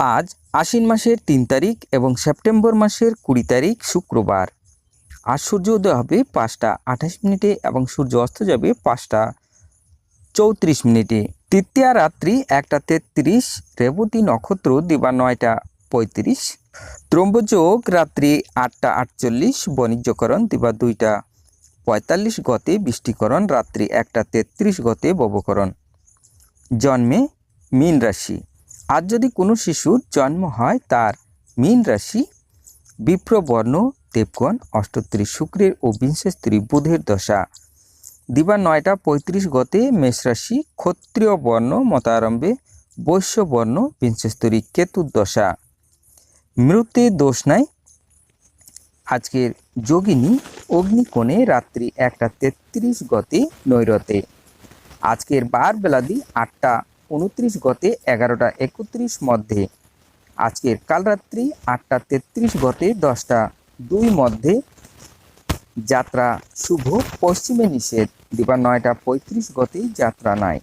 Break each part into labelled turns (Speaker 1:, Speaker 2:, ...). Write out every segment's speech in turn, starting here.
Speaker 1: আজ আশ্বিন মাসের তিন তারিখ এবং সেপ্টেম্বর মাসের কুড়ি তারিখ শুক্রবার। আজ সূর্য উদয় হবে পাঁচটা আঠাশ মিনিটে এবং সূর্য অস্ত যাবে পাঁচটা চৌত্রিশ মিনিটে। তৃতীয়া রাত্রি একটা তেত্রিশ, রেবতী নক্ষত্র দিবা নয়টা পঁয়ত্রিশ। ত্রম্বযোগ রাত্রি আটটা আটচল্লিশ বাণিজ্যকরণ দিবা দুইটা পঁয়তাল্লিশ গতে, বৃষ্টিকরণ রাত্রি একটা তেত্রিশ গতে, ববকরণ। জন্মে মীন রাশি। আজ যদি কোনো শিশুর জন্ম হয় তার মীন রাশি, বিপ্রবর্ণ, দেবগণ অষ্টত্রিশ শুক্রের ও বিংশ স্ত্রী বুধের দশা। দিবা নয়টা পঁয়ত্রিশ গতে মেষ রাশি, ক্ষত্রিয় বর্ণ মতারম্ভে বৈশ্য বর্ণ বিংশস্তরী কেতুর দশা। মৃত্যু দোষ নাই। আজকের যোগিনী অগ্নিকোণে রাত্রি একটা তেত্রিশ গতে নৈরতে। আজকের বার বেলাদি আটটা উনত্রিশ গতে এগারোটা একত্রিশ মধ্যে। আজকের কাল রাত্রি আটটা তেত্রিশ গতে দশটা দুই মধ্যে। যাত্রা শুভ, পশ্চিমে নিষেধ। দিবা নয়টা পঁয়ত্রিশ গতে যাত্রা নাই।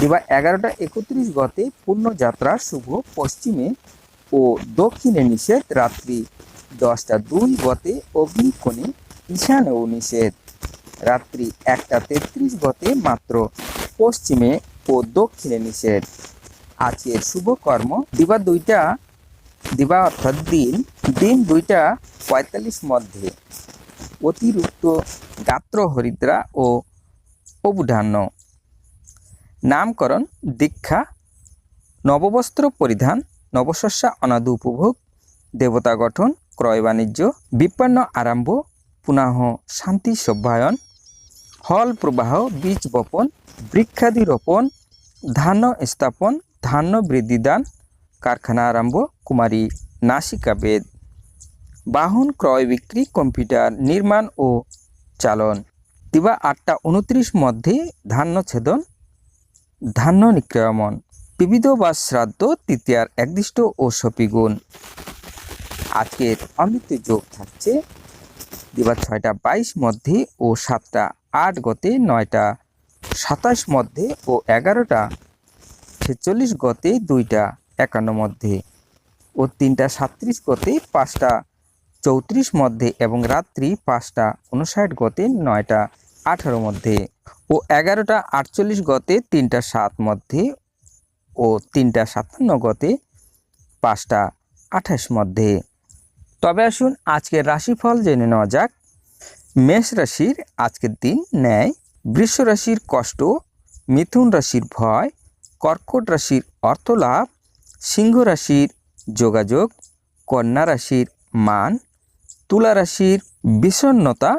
Speaker 1: দিবা এগারোটা একত্রিশ গতে পূর্ণ যাত্রা শুভ, পশ্চিমে ও দক্ষিণে নিষেধ। রাত্রি দশটা দুই গতে অগ্নিকোণে ঈশানেও নিষেধ। রাত্রি একটা তেত্রিশ গতে মাত্র পশ্চিমে ও দক্ষিণে নিষেধ। আজকের শুভ কর্ম, দিবা দুইটা, দিবা অর্থাৎ দিন দিন দুইটা পঁয়তাল্লিশ মধ্যে। অতিরিক্ত গাত্র হরিদ্রা ও অবুধান্য নামকরণ, দীক্ষা, নববস্ত্র পরিধান, নবশস্যা অনাদু উপভোগ, দেবতা গঠন, ক্রয় বাণিজ্য, বিপন্ন আরম্ভ পুনঃ শান্তি সভ্যায়ন হল প্রবাহ, বীজ বপন, বৃক্ষাদি রোপণ ধান্য স্থাপন ধান্য বৃদ্ধিদান কারখানা আরম্ভ, কুমারী নাসিকা বেদ, বাহন ক্রয় বিক্রি, কম্পিউটার নির্মাণ ও চালন। দিবা আটটা উনত্রিশ মধ্যে ধান্য ছেদন, ধান্য নিক্রয়মন বিবিধ বা শ্রাদ্ধ, তৃতীয়ার একদিষ্ট ও সপিগুণ। আজকের অমৃত যোগ থাকছে দিবা ছয়টা বাইশ মধ্যে ও সাতটা আট গতে নয়টা, সাতাশ মধ্যে ও এগারোটা, ছেচল্লিশ গতে দুইটা, একান্ন মধ্যে ও তিনটা সাত্রিশ গতে পাঁচটা, চৌত্রিশ মধ্যে এবং রাত্রি পাঁচটা, উনষাট গতে নয়টা, আঠারো মধ্যে ও এগারোটা আটচল্লিশ গতে তিনটা সাত মধ্যে ও তিনটা সাতান্ন গতে পাঁচটা, আঠাশ মধ্যে তবে আসুন আজকের রাশিফল জেনে নেওয়া যাক। মেষ রাশির আজকের দিন ন্যায়, বৃষ রাশির কষ্ট, মিথুন রাশির ভয়, কর্কট রাশির অর্থলাভ, সিংহ রাশির যোগাযোগ, কন্যা রাশির মান, তুলা রাশির বিষণ্নতা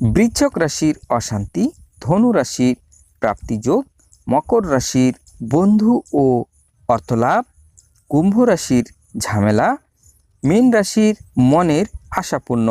Speaker 1: বৃচ্ছক রাশির অশান্তি, ধনু রাশির প্রাপ্তিযোগ, মকর রাশির বন্ধু ও অর্থলাভ, কুম্ভ রাশির ঝামেলা মীন রাশির মনের আশাপূর্ণ।